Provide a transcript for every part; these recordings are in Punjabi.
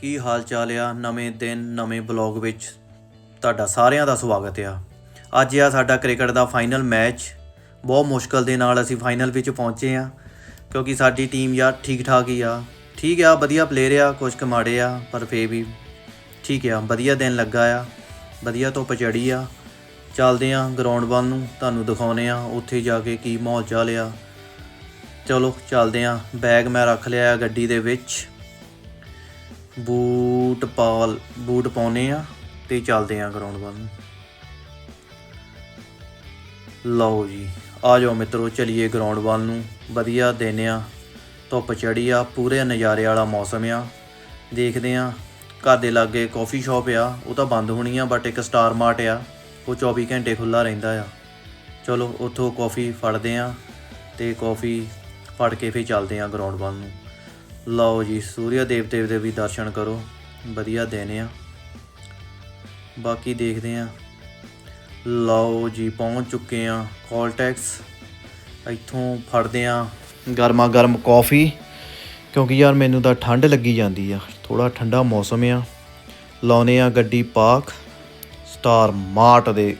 ਕੀ ਹਾਲ ਚਾਲ ਆ ਨਵੇਂ ਦਿਨ, ਨਵੇਂ ਬਲੌਗ ਵਿੱਚ? ਤੁਹਾਡਾ ਸਾਰਿਆਂ ਦਾ ਸਵਾਗਤ ਆ। ਅੱਜ ਆ ਸਾਡਾ ਕ੍ਰਿਕਟ ਦਾ ਫਾਈਨਲ ਮੈਚ। ਬਹੁਤ ਮੁਸ਼ਕਲ ਦੇ ਨਾਲ ਅਸੀਂ ਫਾਈਨਲ ਵਿੱਚ ਪਹੁੰਚੇ ਆ, ਕਿਉਂਕਿ ਸਾਡੀ ਟੀਮ ਯਾਰ ਠੀਕ ਠਾਕ ਹੀ ਆ। ਠੀਕ ਆ, ਵਧੀਆ ਪਲੇਅਰ ਆ, ਕੁਝ ਕਮਾੜੇ ਆ, ਪਰ ਫੇ ਵੀ ਠੀਕ ਆ, ਵਧੀਆ ਦਿਨ ਲੱਗਾ ਆ, ਵਧੀਆ ਧੁੱਪ ਚੜੀ ਆ। ਚੱਲਦੇ ਆ ਗਰਾਊਂਡ ਵੱਲ ਨੂੰ, ਤੁਹਾਨੂੰ ਦਿਖਾਉਨੇ ਆ ਉੱਥੇ ਜਾ ਕੇ ਕੀ ਮਾਹੌਲ ਚਾਲ ਆ। ਚਲੋ, ਚੱਲਦੇ ਆ ਬੈਗ ਮੈਂ ਰੱਖ ਲਿਆ ਆ ਗੱਡੀ ਦੇ ਵਿੱਚ। ਬੂਟ ਪਾਲ, ਬੂਟ ਪਾਉਨੇ ਆ ਤੇ ਚੱਲਦੇ ਆ ਗਰਾਊਂਡ ਵੱਲ ਨੂੰ। ਲਓ ਜੀ, ਆ ਜਾਓ ਮਿੱਤਰੋ, ਚਲੀਏ ਗਰਾਊਂਡ ਵੱਲ ਨੂੰ। ਵਧੀਆ ਦਿਨ ਆ, ਧੁੱਪ ਚੜੀ ਆ, ਪੂਰੇ ਨਜ਼ਾਰੇ ਵਾਲਾ ਮੌਸਮ ਆ। ਦੇਖਦੇ ਆ, ਘਰ ਦੇ ਲਾਗੇ ਕਾਫੀ ਸ਼ਾਪ ਆ, ਉਹ ਤਾਂ ਬੰਦ ਹੋਣੀ ਆ ਬਟ ਇੱਕ ਸਟਾਰ ਮਾਰਟ ਆ, ਉਹ 24 ਘੰਟੇ ਖੁੱਲਾ ਰਹਿੰਦਾ ਆ। ਚਲੋ, ਉੱਥੋਂ ਕਾਫੀ ਫੜਦੇ ਆ ਤੇ ਕਾਫੀ ਫੜ ਕੇ ਫੇਰ ਚੱਲਦੇ ਆ ਗਰਾਊਂਡ ਵੱਲ ਨੂੰ। ਲਓ ਜੀ ਸੂਰਿਆ ਦੇਵਤੇ ਦੇ ਵੀ ਦਰਸ਼ਨ ਕਰੋ। ਵਧੀਆ ਦਿਨ ਆ। ਬਾਕੀ ਦੇਖਦੇ ਆ। ਲਓ ਜੀ, ਪਹੁੰਚ ਚੁੱਕੇ ਆ ਕਾਲਟੈਕਸ ਇੱਥੋਂ ਫੜਦੇ ਆ ਗਰਮਾ ਗਰਮ ਕਾਫੀ, ਕਿਉਂਕਿ ਯਾਰ ਮੈਨੂੰ ਤਾਂ ਠੰਡ ਲੱਗੀ ਜਾਂਦੀ ਆ। ਥੋੜਾ ਠੰਡਾ ਮੌਸਮ ਆ। ਲਾਉਨੇ ਆ ਗੱਡੀ ਪਾਰਕ ਸਟਾਰ ਮਾਰਟ ਦੇ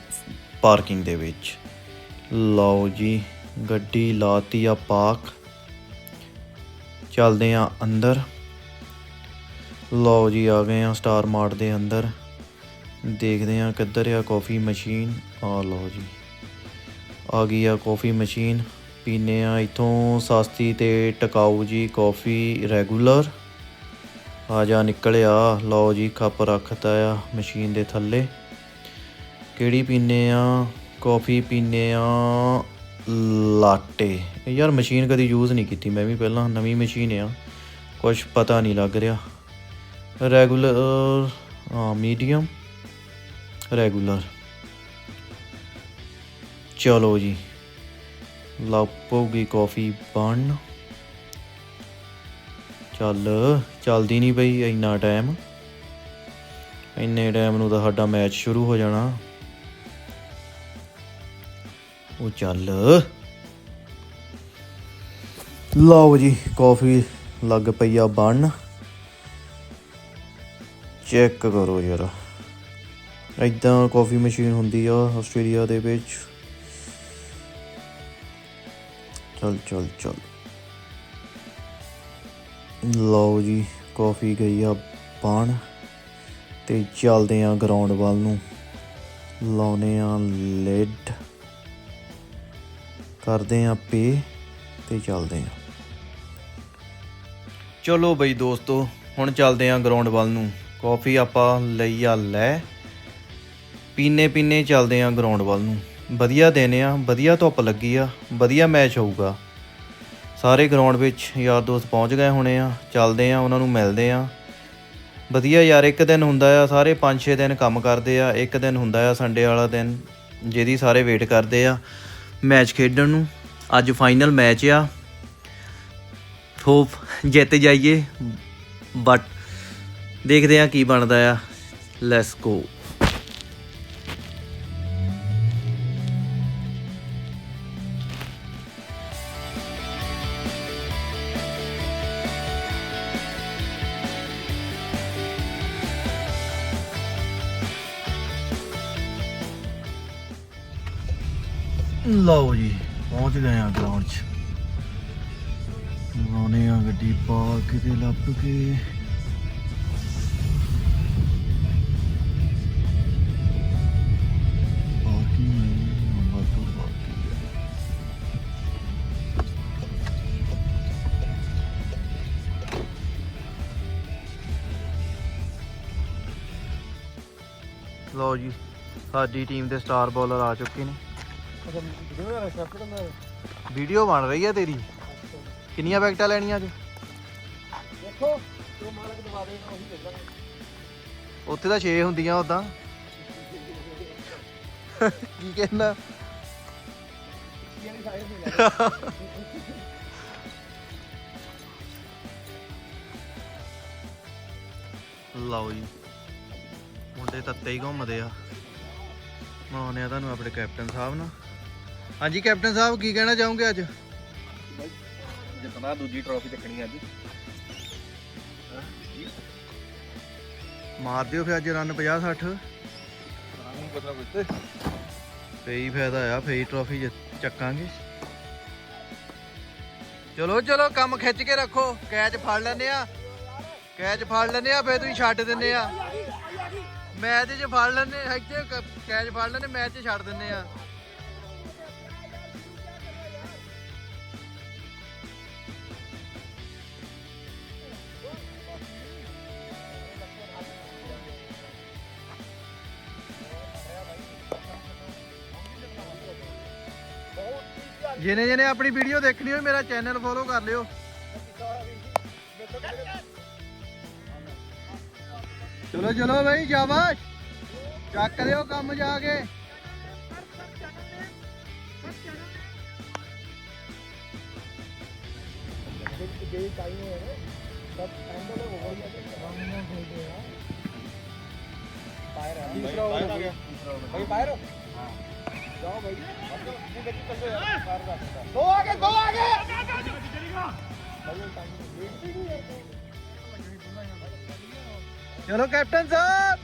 ਪਾਰਕਿੰਗ ਦੇ ਵਿੱਚ। ਲਓ ਜੀ, ਗੱਡੀ ਲਾਤੀ ਆ ਪਾਰਕ। ਚੱਲਦੇ ਆ ਅੰਦਰ। ਲਓ ਜੀ, ਆ ਗਏ ਆ ਸਟਾਰ ਮਾਰਟ ਦੇ ਅੰਦਰ। ਦੇਖਦੇ ਆ ਕਿੱਧਰ ਆ ਕਾਫੀ ਮਸ਼ੀਨ ਆ ਲਓ ਜੀ। ਆ ਗਈ ਆ ਕਾਫੀ ਮਸ਼ੀਨ ਪੀਨੇ ਆ ਇਥੋਂ ਸਸਤੀ ਤੇ ਟਿਕਾਊ ਜੀ ਕਾਫੀ ਰੈਗੂਲਰ ਆ ਜਾ ਨਿਕਲਿਆ। ਲਓ ਜੀ ਕੱਪ ਰੱਖਤਾ ਆ ਮਸ਼ੀਨ ਦੇ ਥੱਲੇ। ਕਿਹੜੀ ਪੀਨੇ ਆ? ਕਾਫੀ ਪੀਨੇ ਆ ਲਾਟੇ। ਯਾਰ ਮਸ਼ੀਨ ਕਦੀ ਯੂਜ਼ ਨਹੀਂ ਕੀਤੀ, ਮੈਂ ਵੀ ਪਹਿਲਾਂ ਨਵੀਂ ਮਸ਼ੀਨ ਆ। ਕੁਝ ਪਤਾ ਨਹੀਂ ਲੱਗ ਰਿਹਾ। ਰੈਗੂਲਰ ਹਾਂ ਮੀਡੀਅਮ ਰੈਗੂਲਰ ਚਲੋ ਜੀ ਲਾਪੋਗੀ ਕਾਫੀ ਬਣ ਚੱਲ, ਚੱਲਦੀ ਨਹੀਂ ਪਈ ਇੰਨਾ ਟਾਈਮ ਇੰਨੇ ਟਾਈਮ ਨੂੰ ਤਾਂ ਸਾਡਾ ਮੈਚ ਸ਼ੁਰੂ ਹੋ ਜਾਣਾ। ਉਹ ਚੱਲ। ਲਓ ਜੀ, ਕਾਫੀ ਲੱਗ ਪਈ ਆ ਬਣ ਚੈੱਕ ਕਰੋ ਯਾਰ। ਇਦਾਂ ਕਾਫੀ ਮਸ਼ੀਨ ਹੁੰਦੀ ਆ ਆਸਟ੍ਰੇਲੀਆ ਦੇ ਵਿੱਚ। ਚਲ ਚਲ ਚਲ। ਲਓ ਜੀ, ਕਾਫੀ ਗਈ ਆ ਬਣ ਤੇ ਚੱਲਦੇ ਆ ਗਰਾਊਂਡ ਵੱਲ ਨੂੰ। ਲਾਉਨੇ ਆ ਲਿਡ ਕਰਦੇ ਆ ਪੇ ਤੇ ਚੱਲਦੇ ਆ। ਚਲੋ ਬਈ ਦੋਸਤੋ, ਹੁਣ ਚੱਲਦੇ ਆ ਗਰਾਊਂਡ ਵੱਲ ਨੂੰ। ਕਾਫੀ ਆਪਾਂ ਲਈ ਆ ਲੈ। ਪੀਨੇ ਪੀਨੇ ਚੱਲਦੇ ਆ ਗਰਾਊਂਡ ਵੱਲ ਨੂੰ। ਵਧੀਆ ਦਿਨ ਆ, ਵਧੀਆ ਧੁੱਪ ਲੱਗੀ ਆ, ਵਧੀਆ ਮੈਚ ਹੋਊਗਾ। ਸਾਰੇ ਗਰਾਊਂਡ ਵਿੱਚ ਯਾਰ ਦੋਸਤ ਪਹੁੰਚ ਗਏ ਹੋਣੇ ਆ, ਚੱਲਦੇ ਆ, ਉਹਨਾਂ ਨੂੰ ਮਿਲਦੇ ਆ। ਵਧੀਆ ਯਾਰ, ਇੱਕ ਦਿਨ ਹੁੰਦਾ ਆ, ਸਾਰੇ 5-6 ਦਿਨ ਕੰਮ ਕਰਦੇ ਆ, ਇੱਕ ਦਿਨ ਹੁੰਦਾ ਆ ਸੰਡੇ ਵਾਲਾ ਦਿਨ, ਜਿਹਦੀ ਸਾਰੇ ਵੇਟ ਕਰਦੇ ਆ। ਮੈਚ ਖੇਡਣ ਨੂੰ। ਅੱਜ ਫਾਈਨਲ ਮੈਚ ਆ। ਹੋਪ ਜਿੱਤ ਜਾਈਏ। ਬਟ ਦੇਖਦੇ ਆ ਕੀ ਬਣਦਾ ਆ। ਲੈਟਸ ਗੋ ਲਓ ਜੀ, ਪਹੁੰਚ ਗਏ ਆ ਗਰਾਊਂਡ 'ਚ। ਲਾਉਨੇ ਆ ਗੱਡੀ ਪਾਰਕ ਤੇ ਲੱਭ ਕੇ। ਲਓ ਜੀ, ਸਾਡੀ ਟੀਮ ਦੇ ਸਟਾਰ ਬੋਲਰ ਆ ਚੁੱਕੇ ਨੇ। ਵੀਡੀਓ ਬਣ ਰਹੀ ਹੈ ਤੇਰੀ। ਕਿੰਨੀਆਂ ਵਿਕਟਾਂ ਲੈਣੀਆਂ ਅੱਜ? ਦੇਖੋ ਜੋ ਮਾਲਕ ਦਵਾ ਦੇਗਾ ਉਹੀ ਲੈ ਲਾਂਗੇ ਉੱਥੇ ਤਾਂ 6 ਹੁੰਦੀਆਂ ਉਦਾਂ ਕੀ ਕਹਿਣਾ ਕੀ ਨਹੀਂ ਸਾਈਡ ਨਹੀਂ ਲੈਣਾ ਲਓ ਜੀ। ਮੁੰਡੇ ਤੱਤੇ ਹੀ ਘੁੰਮਦੇ ਆ। ਮਾਉਨੇ ਆ ਤੁਹਾਨੂੰ ਆਪਣੇ ਕੈਪਟਨ ਸਾਹਿਬ ਨਾਲ। ਹਾਂਜੀ ਕੈਪਟਨ ਸਾਹਿਬ ਕੀ ਕਹਿਣਾ ਚਾਹੋਗੇ ਅੱਜ? ਜਿੱਤਣਾ ਦੂਜੀ ਟਰੋਫੀ ਚੱਕਣੀ ਅੱਜ। ਮਾਰ ਦਿਓ ਫਿਰ ਅੱਜ ਰਨ 50 60 ਨੂੰ ਪਤਾ ਕੁਝ ਫੇਈ ਫਾਇਦਾ ਆ ਫੇਈ ਟਰੋਫੀ ਚੱਕਾਂਗੇ। ਚਲੋ ਚਲੋ ਕੰਮ ਖਿੱਚ ਕੇ ਰੱਖੋ। ਕੈਚ ਫੜ ਲੈਨੇ ਆ। ਕੈਚ ਫੜ ਲੈਨੇ ਆ ਫੇਰ ਤੁਸੀਂ ਛੱਡ ਦਿੰਨੇ ਆ। ਮੈਚ 'ਚ ਫੜ ਲੈਨੇ ਇੱਥੇ ਕੈਚ ਫੜ ਲੈਨੇ ਮੈਚ 'ਚ ਛੱਡ ਦਿੰਨੇ ਆ। ਜਿਹਨੇ ਜਿਹਨੇ ਆਪਣੀ ਵੀਡੀਓ ਦੇਖਣੀ ਹੋਵੇ ਮੇਰਾ ਚੈਨਲ ਫੋਲੋ ਕਰ ਲਿਓ। ਚਲੋ ਚਲੋ ਬਈ, ਸ਼ਾਬਾਸ਼। ਚੱਕ ਲਿਓ ਕੰਮ ਜਾ ਕੇ। ਜੇ ਟਾਈਮ ਹੈ ਸਭ ਐਂਡ ਵਾਲੇ ਹੋ ਗਈ ਹੈ ਰਾਮੀਆਂ ਖੇਡਦੇ ਆ ਪਾਇਰ ਆ ਗਿਆ। ਪਾਇਰ ਹਾਂ ਜਾਓ ਭਾਈ ਇਹ ਦੇਖੀ ਚੱਲੋ ਯਾਰ ਪਾਇਰ ਦਾ ਦੋ ਆ ਗਏ ਦੋ ਆ ਗਏ। ਚਲੋ ਕੈਪਟਨ ਸਾਹਿਬ।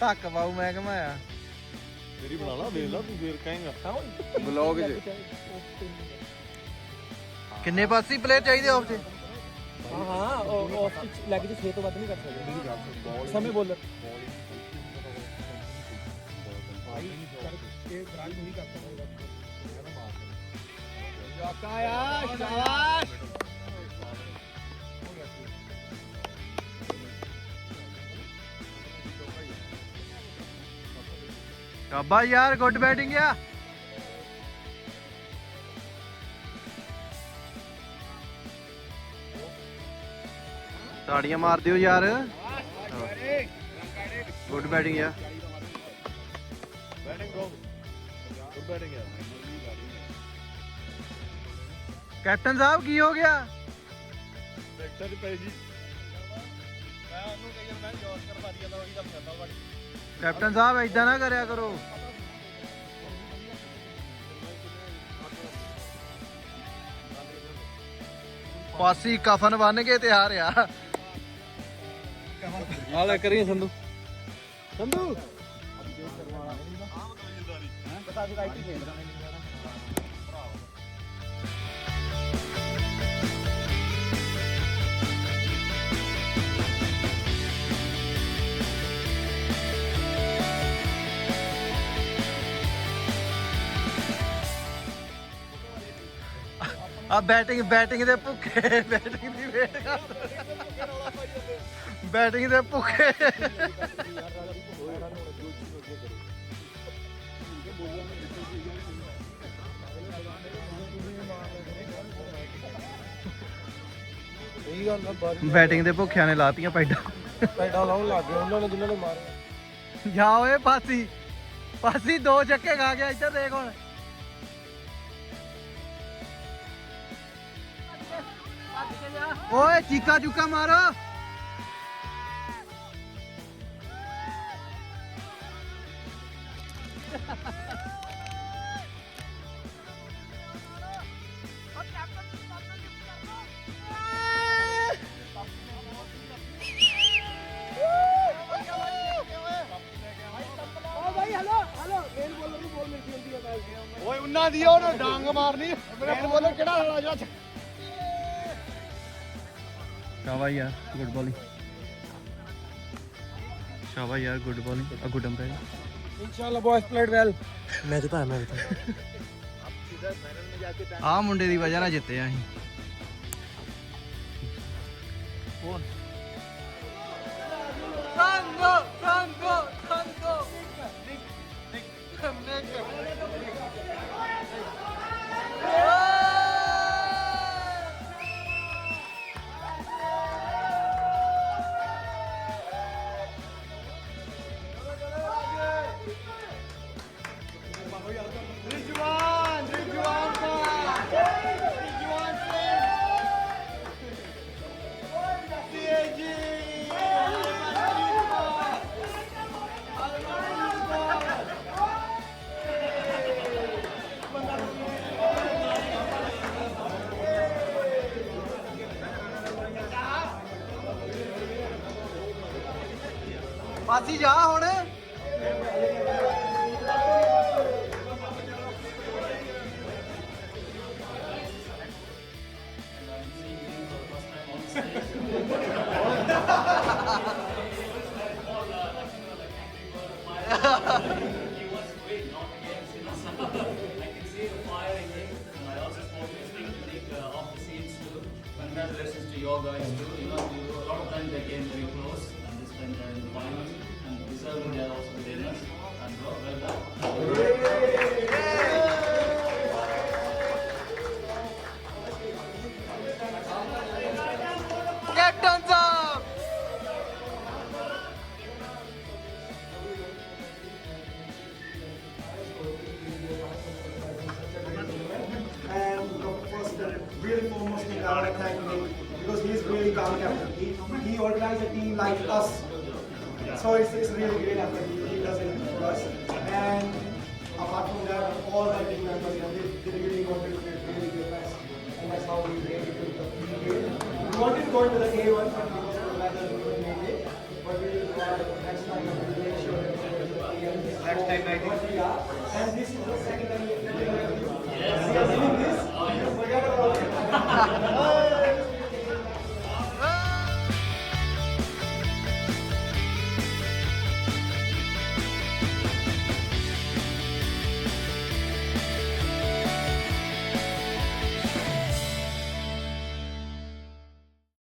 ਧੱਕ ਪਾਉ ਮੈਂ ਕਮਾਇਆ ਮੇਰੀ ਬਣਾ ਲਾ ਵੇਖ ਲਾ ਤੂੰ ਫੇਰ ਕਹੇਗਾ। ਬਲੌਗ 'ਚ ਕਿੰਨੇ ਪਾਸੀ ਪਲੇਅਰ ਚਾਹੀਦੇ ਆਫ 'ਚ ਹਾਂ ਹਾਂ ਉਹ ਆਫ ਪਿਚ ਲੱਗ ਜੇ 6 ਤੋਂ ਵੱਧ ਨਹੀਂ ਕਰ ਸਕਦੇ ਮੇਰੀ ਗੱਲ ਸੁਣ ਸਮੇਂ ਤਾੜੀਆਂ ਮਾਰ ਦਿਓ ਯਾਰ। ਗੁੱਡ ਬੈਟਿੰਗ ਆ। ਬੈਟਿੰਗ ਬ్రో ਗੁੱਡ ਬੈਟਿੰਗ ਹੈ ਕੈਪਟਨ ਸਾਹਿਬ, ਕੀ ਹੋ ਗਿਆ? ਟਰੈਕਟਰ ਤੇ ਪਈ ਜੀ ਮੈਂ ਉਹਨੂੰ ਕਹੀ ਜਾਂਦਾ ਜੋਰ ਕਰ ਮਾਰੀ ਜਾਂਦਾ ਉਹੀ ਕੰਮ ਕਰਦਾ ਵਾੜੀ ਕੈਪਟਨ ਸਾਹਿਬ ਐਦਾਂ ਨਾ ਕਰਿਆ ਕਰੋ। ਪਾਸੀ ਕਫਨ ਬੰਨ ਕੇ ਤਿਆਰ ਆ। ਆ ਲੈ ਕਰੀ ਸੰਧੂ। ਸੰਧੂ। ਬਤਾ ਦੇ ਰਾਈਟ ਹੀ? ਖੇਡ ਆ ਬੈਟਿੰਗ ਬੈਟਿੰਗ ਦੇ ਭੁੱਖੇ ਬੈਟਿੰਗ ਦੀ ਵੇਟ ਕਰਦੇ ਬੈਟਿੰਗ ਦੇ ਭੁੱਖੇ। ਗੱਲ ਬਾਰੀ ਬੈਟਿੰਗ ਦੇ ਭੁੱਖਿਆਂ ਨੇ ਲਾਤੀਆਂ ਪੈਡਾਂ। ਪੈਡਾ ਲਾਉਣ ਲੱਗ ਗਏ ਉਹਨਾਂ ਨੇ ਜਿਨ੍ਹਾਂ ਨੇ ਮਾਰੇ ਜਾ ਓਏ ਪਾਸੀ ਪਾਸੀ ਦੋ ਚੱਕੇ ਖਾ ਗਿਆ ਇੱਧਰ ਦੇਖ ਹੁਣ। ਓਏ ਚੀਕਾ ਚੁੱਕਾ ਮਾਰੋ। ਓਏ, ਉਹਨਾਂ ਦੀ ਉਹ ਡਾਂਗ ਮਾਰਨੀ। ਮੇਰਾ ਬੋਲਰ ਕਿਹੜਾ ਹਲਾ ਜਿਹੜਾ ਸ਼ਾਬਾਸ਼ ਯਾਰ ਗੁੱਡ ਬੋਲਿੰਗ ਸ਼ਾਬਾਸ਼ ਯਾਰ ਗੁੱਡ ਬੋਲਿੰਗ ਅ ਗੁੱਡ ਅੰਪਾਇਰ ਇਨਸ਼ਾਅੱਲਾ ਬॉयਜ਼ ਪਲੇਡ ਵੈਲ ਮੈਚ ਤਾਂ ਹੈ ਮੈਚ ਤਾਂ ਆ ਮੁੰਡੇ ਦੀ ਵਜ੍ਹਾ ਨਾਲ ਜਿੱਤੇ ਆ ਅਸੀਂ। ਸੰਗੋ ਸੰਗੋ ਸੰਗੋ। ਰਿਜਵਾਨ ਫਸ ਹੀ ਜਾ ਹੁਣ। Organized a team like us. So it's, it's really great effort he, does it for us. And apart from that, all the team members, you know, they, they really wanted to really their best. And that's how we made it to the. We wanted to go into the A1 but because of the weather we couldn't make it. But we will next time we will make sure that we go the A1. Next time I think. We are. And this is the second time we are playing with you. We are winning this. Forget about it.